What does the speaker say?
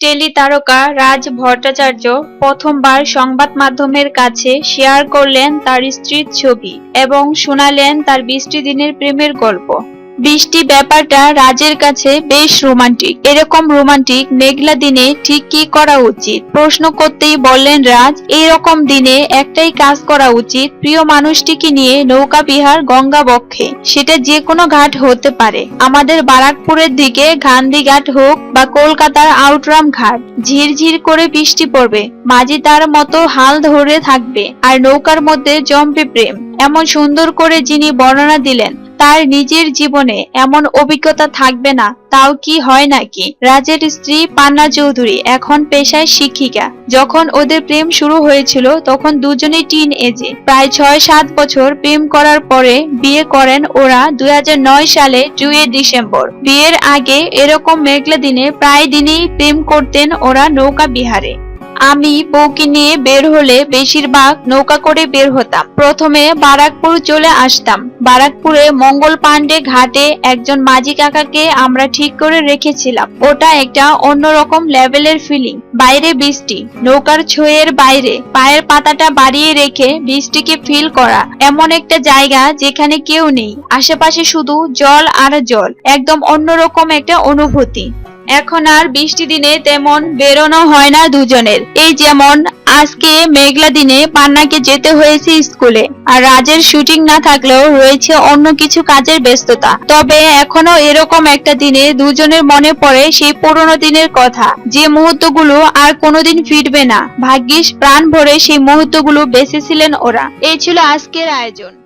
Tele তারকা রাজ ভট্টাচার্য প্রথমবার সংবাদ মাধ্যমের কাছে শেয়ার করলেন তার স্ত্রীর ছবি এবং শোনালেন তার বৃষ্টি দিনের প্রেমের গল্প। বৃষ্টি ব্যাপারটা রাজের কাছে বেশ রোমান্টিক। এরকম রোমান্টিক মেঘলা দিনে ঠিক কি করা উচিত? প্রশ্ন করতেই বললেন রাজ এরকম দিনে একটাই কাজ করা উচিত, প্রিয় মানুষটিকে নিয়ে নৌকা বিহার গঙ্গা বক্ষে। সেটা যে কোনো ঘাট হতে পারে। আমাদের বারাকপুরের দিকে গান্ধী ঘাট হোক বা কলকাতার আউটরাম ঘাট, ঝিরঝির করে বৃষ্টি পড়বে। মাঝি তার মতো হাল ধরে থাকবে। আর নৌকার মধ্যে জম্পে প্রেম। এমন সুন্দর করে যিনি বর্ণনা দিলেন তার নিজের জীবনে এমন অভিজ্ঞতা থাকবে না, তাও কি হয় নাকি? রাজের স্ত্রী পান্না চৌধুরী এখন পেশায় শিক্ষিকা। যখন ওদের প্রেম শুরু হয়েছিল, তখন দুজনেই টিন এজে। প্রায় ছয় সাত বছর প্রেম করার পরে বিয়ে করেন ওরা দু হাজার নয় সালে দুই ডিসেম্বর। বিয়ের আগে এরকম মেঘলা দিনে প্রায় দিনই প্রেম করতেন ওরা নৌকা বিহারে। আমি বউকে নিয়ে বের হলে বেশিরভাগ নৌকা করে বের হতাম। প্রথমে বারাকপুর চলে আসতাম। বারাকপুরে মঙ্গল পান্ডে ঘাটে একজন মাঝি কাকাকে আমরা ঠিক করে রেখেছিলাম। ওটা একটা অন্যরকম লেভেলের ফিলিং বাইরে বৃষ্টি। নৌকার ছয়ের বাইরে। পায়ের পাতাটা বাড়িয়ে রেখে বৃষ্টিকে ফিল করা। এমন একটা জায়গা যেখানে কেউ নেই। আশেপাশে শুধু জল আর জল। একদম অন্যরকম একটা অনুভূতি। এখন আর বৃষ্টি দিনে তেমন বেরোনো হয় না দুজনের। এই যেমন, আজকে মেঘলা দিনে পান্নাকে যেতে হয়েছে স্কুলে, আর রাজের শুটিং না থাকলেও রয়েছে অন্য কিছু কাজের ব্যস্ততা। তবে এখনও এরকম একটা দিনে দুজনের মনে পড়ে সেই পুরোনো দিনের কথা, যে মুহূর্তগুলো আর কোনোদিন ফিরবে না। ভাগ্যিস প্রাণ ভরে সেই মুহূর্তগুলো বেঁচেছিলেন ওরা। এই ছিল আজকের আয়োজন।